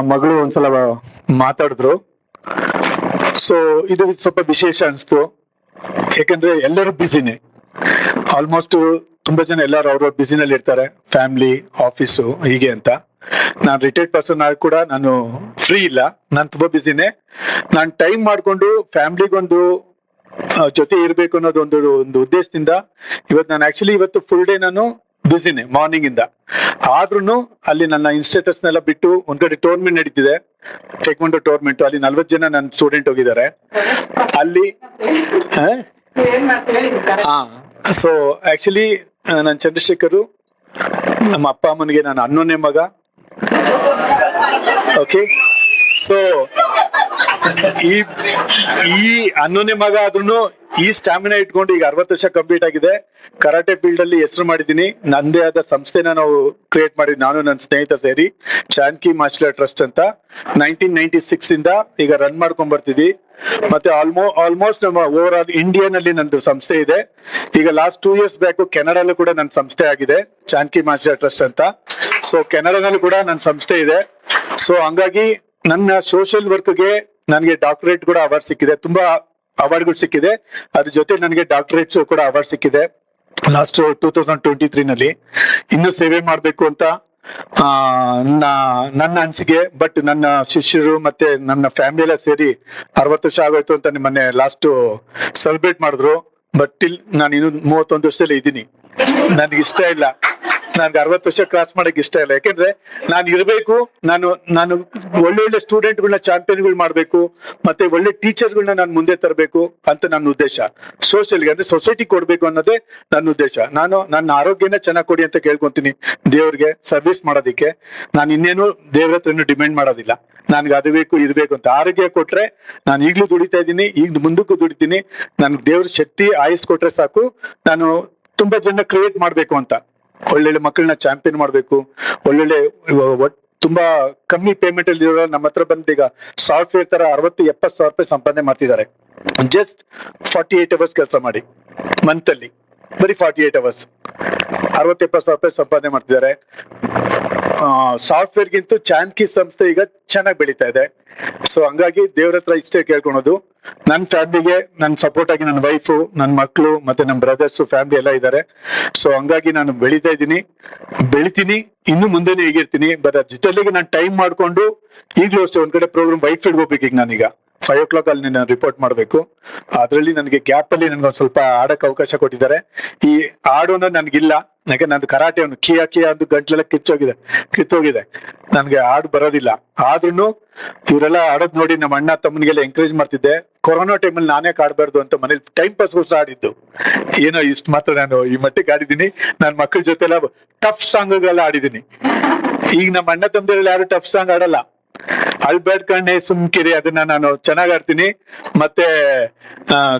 ಮಗಳು ಒಂದ್ಸಲ ಮಾತಾಡಿದ್ರು. ಸೊ ಇದು ಸ್ವಲ್ಪ ವಿಶೇಷ ಅನಿಸ್ತು. ಯಾಕಂದ್ರೆ ಎಲ್ಲರೂ ಬ್ಯುಸಿನೇ. ಆಲ್ಮೋಸ್ಟ್ ತುಂಬಾ ಜನ ಎಲ್ಲರೂ ಅವ್ರವ್ರ ಬ್ಯುಸಿನಲ್ಲಿ ಇರ್ತಾರೆ. ಫ್ಯಾಮಿಲಿ ಆಫೀಸು ಹೀಗೆ ಅಂತ. ನಾನು ರಿಟೈರ್ಡ್ ಪರ್ಸನ್ ಆಗಿ ಕೂಡ ನಾನು ಫ್ರೀ ಇಲ್ಲ. ನಾನು ತುಂಬಾ ಬ್ಯುಸಿನೇ. ನಾನು ಟೈಮ್ ಮಾಡಿಕೊಂಡು ಫ್ಯಾಮಿಲಿಗೊಂದು ಜೊತೆ ಇರಬೇಕು ಅನ್ನೋದು ಒಂದು ಒಂದು ಉದ್ದೇಶದಿಂದ ಇವತ್ತು ನಾನು ಆಕ್ಚುಲಿ ಇವತ್ತು ಫುಲ್ ಡೇ ನಾನು ಬ್ಯುಸಿನೇ ಮಾರ್ನಿಂಗ್ ಇಂದ ಆದ್ರೂ ಅಲ್ಲಿ ನನ್ನ ಇನ್ಸ್ಟೇಟಸ್ನೆಲ್ಲ ಬಿಟ್ಟು ಒಂದ್ ಕಡೆ ಟೂರ್ನಮೆಂಟ್ ನಡೀತಿದೆ. ಟೆಕ್ಮಂಡೋ ಟೋರ್ನಮೆಂಟ್ ಅಲ್ಲಿ ನಲ್ವತ್ತು ಜನ ನನ್ನ ಸ್ಟೂಡೆಂಟ್ ಹೋಗಿದ್ದಾರೆ. ಅಲ್ಲಿ? ಹಾ? ಸೊ ಆಕ್ಚುಲಿ ನನ್ನ ಚಂದ್ರಶೇಖರ್, ನಮ್ಮ ಅಪ್ಪ ಅಮ್ಮನಿಗೆ ನಾನು ಹನ್ನೊಂದನೇ ಮಗ. ಓಕೆ ಸೊ ಈ ಈ ಮಗ ಆದ್ರೂ ಈ ಸ್ಟಾಮಿನಾ ಇಟ್ಕೊಂಡು ಈಗ ಅರವತ್ತು ವರ್ಷ ಕಂಪ್ಲೀಟ್ ಆಗಿದೆ. ಕರಾಟೆ ಫೀಲ್ಡ್ ಅಲ್ಲಿ ಹೆಸರು ಮಾಡಿದೀನಿ ನಂದೇ ಆದ ಸಂಸ್ಥೆನ ನಾವು ಕ್ರಿಯೇಟ್ ಮಾಡಿದ್ವಿ ನಾನು, ನನ್ನ ಸ್ನೇಹಿತ ಸೇರಿ ಚಾನ್ಕಿ ಮಾರ್ಷಲ್ ಟ್ರಸ್ಟ್ ಅಂತ. ನೈನ್ಟೀನ್ ನೈನ್ಟಿ ಸಿಕ್ಸ್ ಇಂದ ಈಗ ರನ್ ಮಾಡ್ಕೊಂಡ್ ಬರ್ತಿದ್ವಿ. ಮತ್ತೆ ಆಲ್ಮೋ ಆಲ್ಮೋಸ್ಟ್ ನಮ್ಮ ಓವರ್ ಆಲ್ ಇಂಡಿಯನ್ ನಂದು ಸಂಸ್ಥೆ ಇದೆ. ಈಗ ಲಾಸ್ಟ್ ಟೂ ಇಯರ್ಸ್ ಬ್ಯಾಕ್ ಕೆನಡಾಲ್ಲೂ ಕೂಡ ನನ್ನ ಸಂಸ್ಥೆ ಆಗಿದೆ ಚಾನ್ಕಿ ಮಾರ್ಷಲ್ ಟ್ರಸ್ಟ್ ಅಂತ. ಸೊ ಕೆನಡಾನಲ್ಲೂ ಕೂಡ ನನ್ನ ಸಂಸ್ಥೆ ಇದೆ. ಸೊ ಹಂಗಾಗಿ ನನ್ನ ಸೋಷಿಯಲ್ ವರ್ಕ್ಗೆ ನನಗೆ ಡಾಕ್ಟರೇಟ್ ಕೂಡ ಅವಾರ್ಡ್ ಸಿಕ್ಕಿದೆ. ತುಂಬಾ ಅವಾರ್ಡ್ಗಳು ಸಿಕ್ಕಿದೆ. ಅದ್ರ ಜೊತೆ ನನಗೆ ಡಾಕ್ಟರೇಟ್ಸ್ ಕೂಡ ಅವಾರ್ಡ್ ಸಿಕ್ಕಿದೆ. Last two thousand twenty three ನಲ್ಲಿ. ಇನ್ನೂ ಸೇವೆ ಮಾಡಬೇಕು ಅಂತ ನನ್ನ ಅನಿಸಿಕೆ. ಬಟ್ ನನ್ನ ಶಿಷ್ಯರು ಮತ್ತೆ ನನ್ನ ಫ್ಯಾಮಿಲಿ ಎಲ್ಲ ಸೇರಿ ಅರವತ್ತು ವರ್ಷ ಆಗೋಯ್ತು ಅಂತ ನಿಮ್ಮನ್ನೆ ಲಾಸ್ಟ್ ಸೆಲೆಬ್ರೇಟ್ ಮಾಡಿದ್ರು. ಬಟ್ ಇಲ್ ನಾನು ಇನ್ನೂ ಮೂವತ್ತೊಂದು ವರ್ಷದಲ್ಲಿ ಇದ್ದೀನಿ. ನನಗೆ ಇಷ್ಟ ಇಲ್ಲ. ನನ್ಗೆ ಅರವತ್ತು ವರ್ಷ ಕ್ರಾಸ್ ಮಾಡಕ್ ಇಷ್ಟ ಇಲ್ಲ. ಯಾಕೆಂದ್ರೆ ನಾನು ಇರಬೇಕು, ನಾನು ನಾನು ಒಳ್ಳೊಳ್ಳೆ ಸ್ಟೂಡೆಂಟ್ಗಳನ್ನ ಚಾಂಪಿಯನ್ಗಳು ಮಾಡಬೇಕು, ಮತ್ತೆ ಒಳ್ಳೆ ಟೀಚರ್ಗಳನ್ನ ನಾನು ಮುಂದೆ ತರಬೇಕು ಅಂತ ನನ್ನ ಉದ್ದೇಶ. ಸೋಷಿಯಲ್ಗೆ ಅಂದ್ರೆ ಸೊಸೈಟಿ ಕೊಡ್ಬೇಕು ಅನ್ನೋದೇ ನನ್ನ ಉದ್ದೇಶ. ನಾನು ನನ್ನ ಆರೋಗ್ಯನ ಚೆನ್ನಾಗಿ ಕೊಡಿ ಅಂತ ಕೇಳ್ಕೊಂತೀನಿ ದೇವ್ರಿಗೆ ಸರ್ವಿಸ್ ಮಾಡೋದಿಕ್ಕೆ. ನಾನು ಇನ್ನೇನು ದೇವ್ರ ಹತ್ರ ಡಿಮ್ಯಾಂಡ್ ಮಾಡೋದಿಲ್ಲ. ನನ್ಗೆ ಅದು ಬೇಕು, ಇದು ಬೇಕು ಅಂತ ಆರೋಗ್ಯ ಕೊಟ್ರೆ ನಾನು ಈಗ್ಲೂ ದುಡಿತಾ ಇದ್ದೀನಿ, ಈಗ ಮುಂದಕ್ಕೂ ದುಡಿತೀನಿ. ನನ್ಗೆ ದೇವ್ರ ಶಕ್ತಿ ಆಯುಸ್ ಕೊಟ್ರೆ ಸಾಕು. ನಾನು ತುಂಬಾ ಜನ ಕ್ರಿಯೇಟ್ ಮಾಡ್ಬೇಕು ಅಂತ. ಒಳ್ಳೊಳ್ಳೆ ಮಕ್ಕಳನ್ನ ಚಾಂಪಿಯನ್ ಮಾಡ್ಬೇಕು. ಒಳ್ಳೊಳ್ಳೆ ತುಂಬಾ ಕಮ್ಮಿ ಪೇಮೆಂಟ್ ಅಲ್ಲಿ ನಮ್ಮ ಹತ್ರ ಬಂದು ಈಗ ಸಾಫ್ಟ್ವೇರ್ ತರ ಅರವತ್ತು, ಎಪ್ಪತ್ತು ಸಾವಿರ ರೂಪಾಯಿ ಸಂಪಾದನೆ ಮಾಡ್ತಿದ್ದಾರೆ. ಜಸ್ಟ್ ಫಾರ್ಟಿ ಏಟ್ ಅವರ್ಸ್ ಕೆಲಸ ಮಾಡಿ ಮಂತ್ ಅಲ್ಲಿ ಬರೀ ಫಾರ್ಟಿ ಏಟ್ ಅವರ್ಸ್ ಅರವತ್ತು, ಎಪ್ಪತ್ತು ಸಾವಿರ ರೂಪಾಯಿ ಸಂಪಾದನೆ ಮಾಡ್ತಿದ್ದಾರೆ. ಸಾಫ್ಟ್ವೇರ್ ಗಿಂತ ಚಾನ್ಕಿ ಸಂಸ್ಥೆ ಈಗ ಚೆನ್ನಾಗಿ ಬೆಳೀತಾ ಇದೆ. ಸೊ ಹಂಗಾಗಿ ದೇವ್ರ ಹತ್ರ ಇಷ್ಟೇ ಕೇಳ್ಕೊಳೋದು. ನನ್ನ ಫ್ಯಾಮಿಲಿಗೆ ನನ್ನ ಸಪೋರ್ಟ್ ಆಗಿ ನನ್ನ ವೈಫು ನನ್ನ ಮಕ್ಕಳು ಮತ್ತೆ ನಮ್ಮ ಬ್ರದರ್ಸ್ ಫ್ಯಾಮಿಲಿ ಎಲ್ಲ ಇದ್ದಾರೆ ಸೊ ಹಂಗಾಗಿ ನಾನು ಬೆಳೀತಾ ಇದ್ದೀನಿ. ಬೆಳಿತೀನಿ. ಇನ್ನು ಮುಂದೆನೇ ಹೇಗಿರ್ತೀನಿ. ಬಟ್ ಅದ್ರ ಜೊತೆಲಿಗೆ ನಾನು ಟೈಮ್ ಮಾಡ್ಕೊಂಡು ಈಗಲೂ ಅಷ್ಟೇ ಒಂದ್ ಕಡೆ ಪ್ರೋಗ್ರಾಮ್ ವೈಟ್ ಫೀಲ್ಡ್ ಹೋಗ್ಬೇಕು ಈಗ ನಾನೀಗ. ಫೈವ್ ಓ ಕ್ಲಾಕ್ ಅಲ್ಲಿ ನಾನು ರಿಪೋರ್ಟ್ ಮಾಡಬೇಕು. ಅದರಲ್ಲಿ ನನಗೆ ಗ್ಯಾಪ್ ಅಲ್ಲಿ ನನಗೆ ಒಂದು ಸ್ವಲ್ಪ ಆಡಕ್ಕೆ ಅವಕಾಶ ಕೊಟ್ಟಿದ್ದಾರೆ. ಈ ಆಡು ಅನ್ನೋದು ನನಗಿಲ್ಲ. ಯಾಕೆ ನಂದು ಕರಾಟೆ ಅವನು ಕಿಯಾ ಕಿಯಾ ಅಂದು ಗಂಟ್ಲೆಲ್ಲ ಕಿಚ್ಚೋಗಿದೆ ಕಿತ್ತೋಗಿದೆ. ನನಗೆ ಹಾಡು ಬರೋದಿಲ್ಲ. ಆದ್ರೂ ಇವರೆಲ್ಲ ಆಡೋದ್ ನೋಡಿ ನಮ್ಮ ಅಣ್ಣ ತಮ್ಮನಿಗೆಲ್ಲ ಎಂಕರೇಜ್ ಮಾಡ್ತಿದ್ದೆ. ಕೊರೋನಾ ಟೈಮಲ್ಲಿ ನಾನೇ ಕಾಡಬಾರ್ದು ಅಂತ ಮನೇಲಿ ಟೈಮ್ ಪಾಸ್ ಕೂಡ ಆಡಿದ್ದು. ಏನೋ ಇಷ್ಟು ಮಾತ್ರ ನಾನು ಈ ಮಟ್ಟಿಗೆ ಆಡಿದ್ದೀನಿ. ನನ್ನ ಮಕ್ಕಳ ಜೊತೆ ಎಲ್ಲ ಟಫ್ ಸಾಂಗ್ಗಳೆಲ್ಲ ಆಡಿದ್ದೀನಿ. ಈಗ ನಮ್ಮ ಅಣ್ಣ ತಮ್ಮದಲ್ಲಿ ಯಾರು ಟಫ್ ಸಾಂಗ್ ಆಡಲ್ಲ. ಅಳ್ಬೇಡ್ ಕಣ್ಣೆ ಸುಮ್ಕಿರಿ, ಅದನ್ನ ನಾನು ಚೆನ್ನಾಗ್ ಆಡ್ತೀನಿ. ಮತ್ತೆ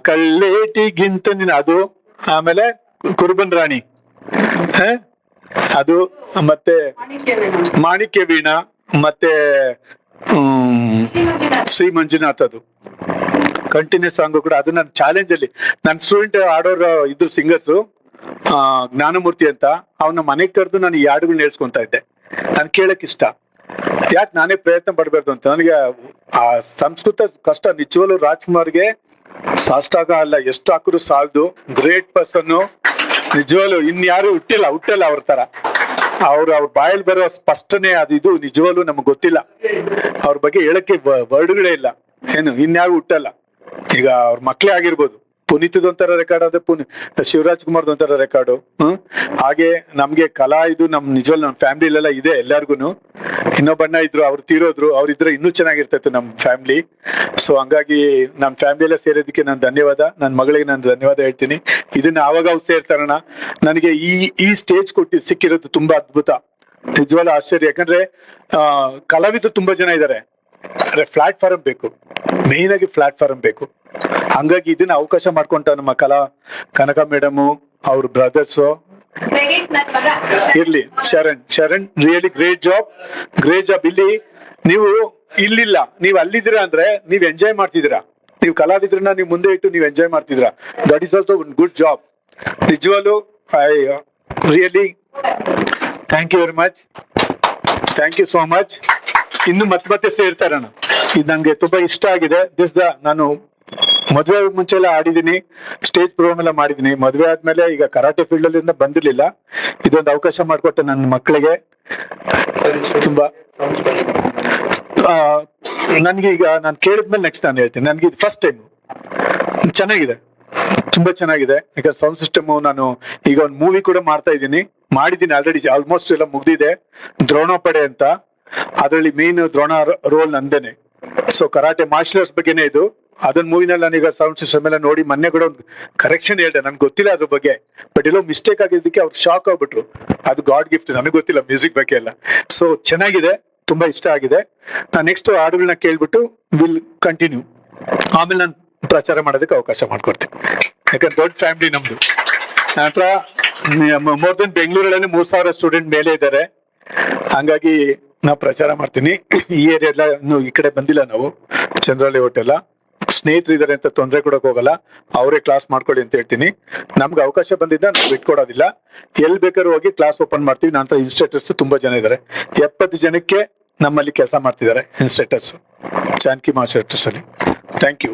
ಕಳ್ಳೇಟಿಗಿಂತ ನೀನು ಅದು, ಆಮೇಲೆ ಕುರುಬನ್ ರಾಣಿ? ಅದು, ಮತ್ತೆ ಮಾಣಿಕ್ಯ ವೀಣಾ, ಮತ್ತೆ ಶ್ರೀ ಮಂಜುನಾಥ್ ಅದು. ಕಂಟಿನ್ಯೂಸ್ ಸಾಂಗ್ ಕೂಡ, ಅದು ನನ್ನ ಚಾಲೆಂಜ್ ಅಲ್ಲಿ. ನನ್ನ ಸ್ಟೂಡೆಂಟ್ ಆಡೋರು ಇದ್ರು ಸಿಂಗರ್ಸ್ ಜ್ಞಾನಮೂರ್ತಿ ಅಂತ, ಅವನ ಮನೆಗೆ ಕರೆದು ನಾನು ಈ ಹಾಡುಗಳನ್ನ ಹೇಳ್ಸ್ಕೊಂತ ಇದ್ದೆ. ನಾನು ಕೇಳಕ್ ಇಷ್ಟ. ಯಾಕೆ ನಾನೇ ಪ್ರಯತ್ನ ಪಡ್ಬಾರ್ದು ಅಂತ? ನನಗೆ ಆ ಸಂಸ್ಕೃತ ಕಷ್ಟ ನಿಜವಲ್ಲೂ ರಾಜ್ಕುಮಾರ್ಗೆ ಸಾಷ್ಟಾಗ ಅಲ್ಲ, ಎಷ್ಟು ಹಾಕಿದ್ರು ಸಾಲದು. ಗ್ರೇಟ್ ಪರ್ಸನ್ ನಿಜವಲ್ಲೂ ಇನ್ಯಾರು ಹುಟ್ಟಿಲ್ಲ, ಹುಟ್ಟಲ್ಲ ಅವ್ರ ತರ ಅವ್ರ ಅವ್ರ ಬಾಯಲ್ಲಿ ಬರೋ ಸ್ಪಷ್ಟನೆ ಅದು ಇದು ನಿಜವಲ್ಲೂ ನಮ್ಗೆ ಗೊತ್ತಿಲ್ಲ. ಅವ್ರ ಬಗ್ಗೆ ಹೇಳಕ್ಕೆ ವರ್ಡ್ಗಳೇ ಇಲ್ಲ. ಏನು, ಇನ್ಯಾರು ಹುಟ್ಟಲ್ಲ. ಈಗ ಅವ್ರ ಮಕ್ಳೇ ಆಗಿರ್ಬೋದು. ಪುನೀತದ ಒಂಥರ ರೆಕಾರ್ಡ್ ಆದ್ರೆ ಪುನಿ, ಶಿವರಾಜ್ ಕುಮಾರ್ದ ಒಂಥರ ರೆಕಾರ್ಡು ಹಾಗೆ ನಮ್ಗೆ ಕಲಾ ಇದು ನಮ್ ನಿಜವಾಗ್ ನಮ್ ಫ್ಯಾಮಿಲಿಲೆಲ್ಲ ಇದೆ ಎಲ್ಲಾರ್ಗುನು. ಇನ್ನೊಬ್ಬಣ್ಣ ಇದ್ರು, ಅವ್ರು ತೀರೋದ್ರು ಅವ್ರಿದ್ರೆ ಇನ್ನೂ ಚೆನ್ನಾಗಿರ್ತೈತೆ ನಮ್ ಫ್ಯಾಮಿಲಿ. ಸೊ ಹಂಗಾಗಿ ನಮ್ ಫ್ಯಾಮಿಲಿ ಎಲ್ಲ ಸೇರೋದಕ್ಕೆ ನಾನು ಧನ್ಯವಾದ. ನನ್ನ ಮಗಳಿಗೆ ನಾನು ಧನ್ಯವಾದ ಹೇಳ್ತೀನಿ. ಇದನ್ನ ಆವಾಗ ಅವ್ರು ಸೇರ್ತಾರಣ ನನಗೆ ಈ ಈ ಸ್ಟೇಜ್ ಕೊಟ್ಟು ಸಿಕ್ಕಿರೋದು ತುಂಬಾ ಅದ್ಭುತ. ನಿಜವಾದ ಆಶ್ಚರ್ಯ. ಯಾಕಂದ್ರೆ, ಆ, ಕಲಾವಿದ್ರು ತುಂಬಾ ಜನ ಇದ್ದಾರೆ ಅರೆ ಪ್ಲಾಟ್ಫಾರ್ಮ್ ಬೇಕು. ಮೇನ್ ಆಗಿ ಪ್ಲಾಟ್ಫಾರ್ಮ್ ಬೇಕು. ಹಂಗಾಗಿ ಇದನ್ನ ಅವಕಾಶ ಮಾಡ್ಕೊಂಡ ನಮ್ಮ ಕಲಾ ಕನಕ ಮೇಡಮು ಅವ್ರ ಬ್ರದರ್ಸ್ ಇರ್ಲಿ Sharan. Sharan really great job great job ಇಲ್ಲಿ ನೀವು ಇಲ್ಲಿಲ್ಲ. ನೀವು ಅಲ್ಲಿದ್ದೀರಾ ಅಂದ್ರೆ ನೀವ್ ಎಂಜಾಯ್ ಮಾಡ್ತಿದ್ದೀರಾ. ನೀವು ಕಲಾವಿದ್ರನ್ನ ನೀವು ಮುಂದೆ ಇಟ್ಟು ನೀವು ಎಂಜಾಯ್ ಮಾಡ್ತಿದ್ದೀರಾ. That is also one good job ನಿಜವಾಗ್ಲು I really thank you very much thank you so much ಇನ್ನು ಮತ್ತೆ ಮತ್ತೆ ಸೇರ್ತಾರಣ ಇದು ನಂಗೆ ತುಂಬಾ ಇಷ್ಟ ಆಗಿದೆ. ದಿಸ್ ದ ನಾನು ಮದುವೆ ಮುಂಚೆ ಎಲ್ಲ ಆಡಿದೀನಿ ಸ್ಟೇಜ್ ಪ್ರೋಗ್ರಾಮ್ ಎಲ್ಲ ಮಾಡಿದೀನಿ ಮದುವೆ ಆದ್ಮೇಲೆ ಈಗ ಕರಾಟೆ ಫೀಲ್ಡ್ ಅಲ್ಲಿಂದ ಬಂದಿರ್ಲಿಲ್ಲ. ಇದೊಂದು ಅವಕಾಶ ಮಾಡಿಕೊಟ್ಟೆ ನನ್ನ ಮಕ್ಕಳಿಗೆ. ತುಂಬಾ ನನ್ಗೆ ಈಗ ನಾನು ಕೇಳಿದ್ಮೇಲೆ ನೆಕ್ಸ್ಟ್ ನಾನು ಹೇಳ್ತೀನಿ. ನನ್ಗೆ ಇದು ಫಸ್ಟ್ ಟೈಮ್ ಚೆನ್ನಾಗಿದೆ. ತುಂಬಾ ಚೆನ್ನಾಗಿದೆ. ಯಾಕಂದ್ರೆ ಸೌಂಡ್ ಸಿಸ್ಟಮ್ ನಾನು ಈಗ ಒಂದು ಮೂವಿ ಕೂಡ ಮಾಡ್ತಾ ಇದ್ದೀನಿ. ಮಾಡಿದ್ದೀನಿ ಆಲ್ರೆಡಿ ಆಲ್ಮೋಸ್ಟ್ ಎಲ್ಲ ಮುಗ್ದಿದೆ. ದ್ರೋಣಪಡೆ ಅಂತ. ಅದರಲ್ಲಿ ಮೇನ್ ದ್ರೋಣ ರೋಲ್ ನಂದೇನೆ. ಸೊ ಕರಾಟೆ ಮಾರ್ಷಲ್ ಬಗ್ಗೆನೇ ಇದು. ಅದನ್ನ ಮೂವಿನಲ್ಲಿ ನಾನೀಗ ಸೌಂಡ್ ಸಿಸ್ಟಮ್ ಎಲ್ಲ ನೋಡಿ ಮೊನ್ನೆ ಕೂಡ ಒಂದು ಕರೆಕ್ಷನ್ ಹೇಳ್ದೆ. ನನ್ಗೆ ಗೊತ್ತಿಲ್ಲ ಅದ್ರ ಬಗ್ಗೆ. ಬಟ್ ಎಲ್ಲೋ ಮಿಸ್ಟೇಕ್ ಆಗಿದ್ದಕ್ಕೆ ಅವ್ರು ಶಾಕ್ ಆಗ್ಬಿಟ್ರು. ಅದು ಗಾಡ್ ಗಿಫ್ಟ್ ನನಗೆ ಗೊತ್ತಿಲ್ಲ ಮ್ಯೂಸಿಕ್ ಬಗ್ಗೆ ಎಲ್ಲ. ಸೊ ಚೆನ್ನಾಗಿದೆ. ತುಂಬಾ ಇಷ್ಟ ಆಗಿದೆ. ನಾನು ನೆಕ್ಸ್ಟ್ ಹಾಡುಗಳನ್ನ ಕೇಳ್ಬಿಟ್ಟು ವಿಲ್ ಕಂಟಿನ್ಯೂ ಆಮೇಲೆ ನಾನು ಪ್ರಚಾರ ಮಾಡೋದಕ್ಕೆ ಅವಕಾಶ ಮಾಡ್ಕೊಡ್ತೀನಿ. ಯಾಕಂದ್ರೆ ದೊಡ್ಡ ಫ್ಯಾಮಿಲಿ ನಮ್ದು. ನಂತರ ಮೋರ್ ದೆನ್ ಬೆಂಗಳೂರಲ್ಲೇ ಮೂರ್ ಸಾವಿರ ಸ್ಟೂಡೆಂಟ್ ಮೇಲೆ ಇದ್ದಾರೆ. ಹಂಗಾಗಿ ನಾವು ಪ್ರಚಾರ ಮಾಡ್ತೀನಿ. ಈ ಏರಿಯಾ ಎಲ್ಲ ಈ ಕಡೆ ಬಂದಿಲ್ಲ ನಾವು. ಚಂದ್ರಳ್ಳಿ ಹೋಟೆಲ್ಲ ಸ್ನೇಹಿತರು ಇದ್ದಾರೆ ಅಂತ ತೊಂದರೆ ಕೊಡಕ್ ಹೋಗಲ್ಲ. ಅವರೇ ಕ್ಲಾಸ್ ಮಾಡ್ಕೊಳ್ಳಿ ಅಂತ ಹೇಳ್ತೀನಿ. ನಮ್ಗೆ ಅವಕಾಶ ಬಂದಿದ್ದ ನಾವು ಬಿಟ್ಕೊಡೋದಿಲ್ಲ. ಎಲ್ಲಿ ಬೇಕಾದ್ರೂ ಹೋಗಿ ಕ್ಲಾಸ್ ಓಪನ್ ಮಾಡ್ತೀವಿ. ನಂತರ ಇನ್ಸ್ಟ್ರಕ್ಟರ್ಸ್ ತುಂಬಾ ಜನ ಇದ್ದಾರೆ ಎಪ್ಪತ್ತು ಜನಕ್ಕೆ ನಮ್ಮಲ್ಲಿ ಕೆಲಸ ಮಾಡ್ತಿದ್ದಾರೆ ಇನ್ಸ್ಟ್ರಕ್ಟರ್ಸ್ ಜಾನಕಿ ಮಾಸ್ಟರ್ಸ್ ಅಲ್ಲಿ ಥ್ಯಾಂಕ್ ಯು